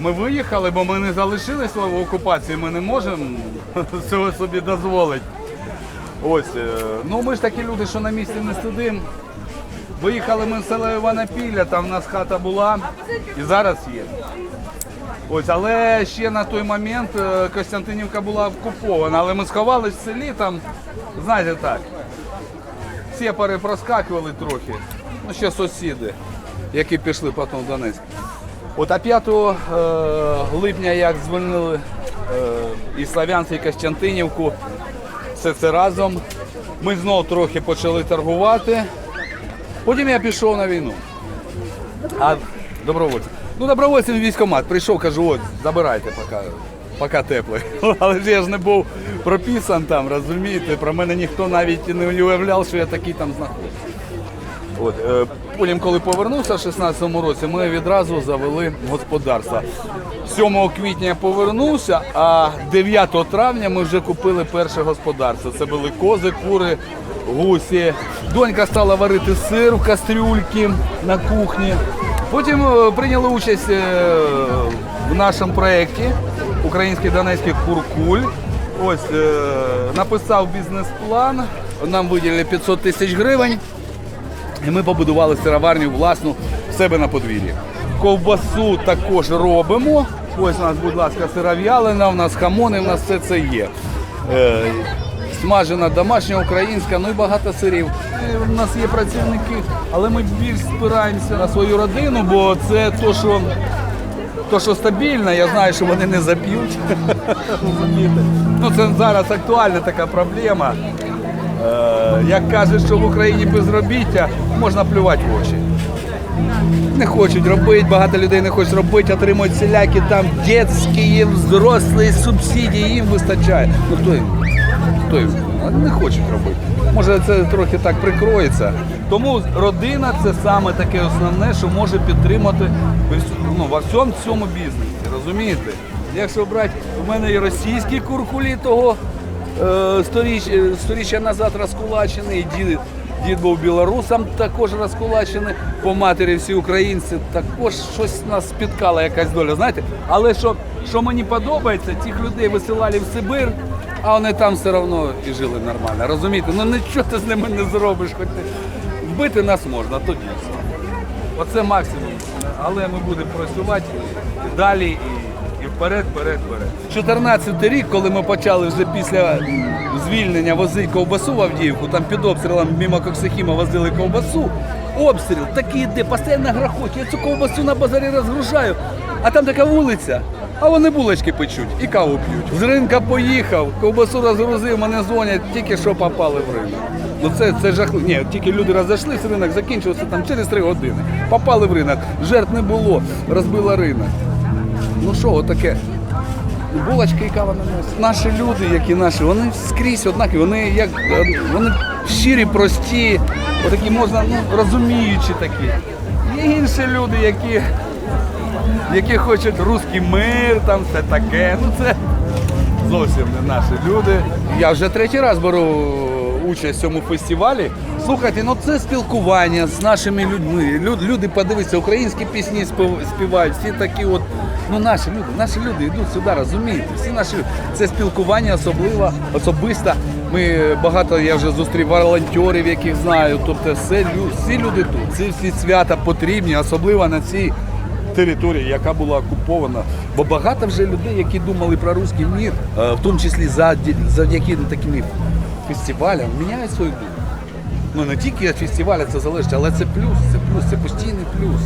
Ми виїхали, бо ми не залишилися в окупації, ми не можемо цього собі дозволити. Ось, е, ну ми ж такі люди, що на місці не сидимо. Виїхали ми з села Іванопілля, там в нас хата була і зараз є. Ось, але ще на той момент е, Костянтинівка була окупована, але ми сховались в селі там, знаєте так. Сепари проскакували трохи. Ну, ще сусіди, які пішли потім в Донецьк. От а 5 е, липня, як звільнили е, і Славянськ, і Костянтинівку, все це разом. Ми знову трохи почали торгувати. Потім я пішов на війну. А добровольцем. Ну, добровольцем в військкомат. Прийшов, кажу, от, забирайте, поки, поки теплий. Але ж я ж не був прописан там, розумієте, про мене ніхто навіть не уявляв, що я такий там знаходжусь. От, е, потім, коли повернувся в 16-му році, ми відразу завели господарство. 7 квітня я повернувся, а 9 травня ми вже купили перше господарство. Це були кози, кури, гусі. Донька стала варити сир в кастрюльки на кухні. Потім е, прийняли участь е, в нашому проєкті Український Донецький Куркуль. Ось написав бізнес-план. Нам виділили 500 тисяч гривень. І ми побудували сироварню власну в себе на подвір'ї. Ковбасу також робимо. Ось у нас, будь ласка, сиров'ялина, у нас хамони, у нас все це є. Е, смажена домашня, українська, ну і багато сирів. Е, У нас є працівники, але ми більш спираємося на свою родину, бо це то, що, то, що стабільно, я знаю, що вони не заб'ють. Ну, це зараз актуальна така проблема. Е, як кажуть, що в Україні безробіття можна плювати в очі. Не хочуть робити, багато людей не хочуть робити, отримують селяки там дитячі, взрослі субсидії, їм вистачає. Ну хто їм? Хто їм? Не хочуть робити. Може це трохи так прикроється. Тому родина це саме таке основне, що може підтримати ну, во всьому цьому бізнесі. Розумієте? Якщо брати, у мене і російські куркулі того е, сторіч, е, сторіччя назад розкулачений, дід, дід був білорусом, також розкулачений, по матері всі українці, також щось нас спіткала якась доля, знаєте. Але що, що мені подобається, цих людей висилали в Сибир, а вони там все одно і жили нормально. Розумієте? Ну нічого ти з ними не зробиш, хоч ти вбити нас можна, тоді все. Оце максимум. Але ми будемо працювати далі і вперед, вперед, вперед. 14 рік, коли ми почали вже після звільнення возити ковбасу в Авдіївку, там під обстрілом мимо Коксихіма возили ковбасу. Обстріл такий йде, постійно грохоче. Я цю ковбасу на базарі розгружаю, а там така вулиця. А вони булочки печуть і каву п'ють. З ринка поїхав, ковбасу розгрузив, мене дзвонять, тільки що попали в ринок. Ну це, це жахливо. Ні, тільки люди розійшлися, ринок закінчився там через три години. Попали в ринок, жертв не було, розбила ринок. Ну що, отаке. Булочки і кава наносять. Наші люди, які наші, вони скрізь однакові, вони як е, вони щирі, прості, отакі можна, ну, розуміючі такі. Є інші люди, які, які хочуть русський мир, там все таке. Ну це зовсім не наші люди. Я вже третій раз беру участь в цьому фестивалі. Слухайте, ну це спілкування з нашими людьми. Люди, подивіться, українські пісні співають, всі такі от. Ну, наші люди, наші люди йдуть сюди, розумієте? Всі наші. Це спілкування особливо, особисто. Ми багато, я вже зустрів волонтерів, яких знаю. Тобто все, всі люди тут. Ці всі свята потрібні, особливо на цій території, яка була окупована. Бо багато вже людей, які думали про руський мір, е, в тому числі завдяки таким фестивалям, міняють свою думку. Ну не тільки від фестиваля це залежить, але це плюс, це плюс, це постійний плюс.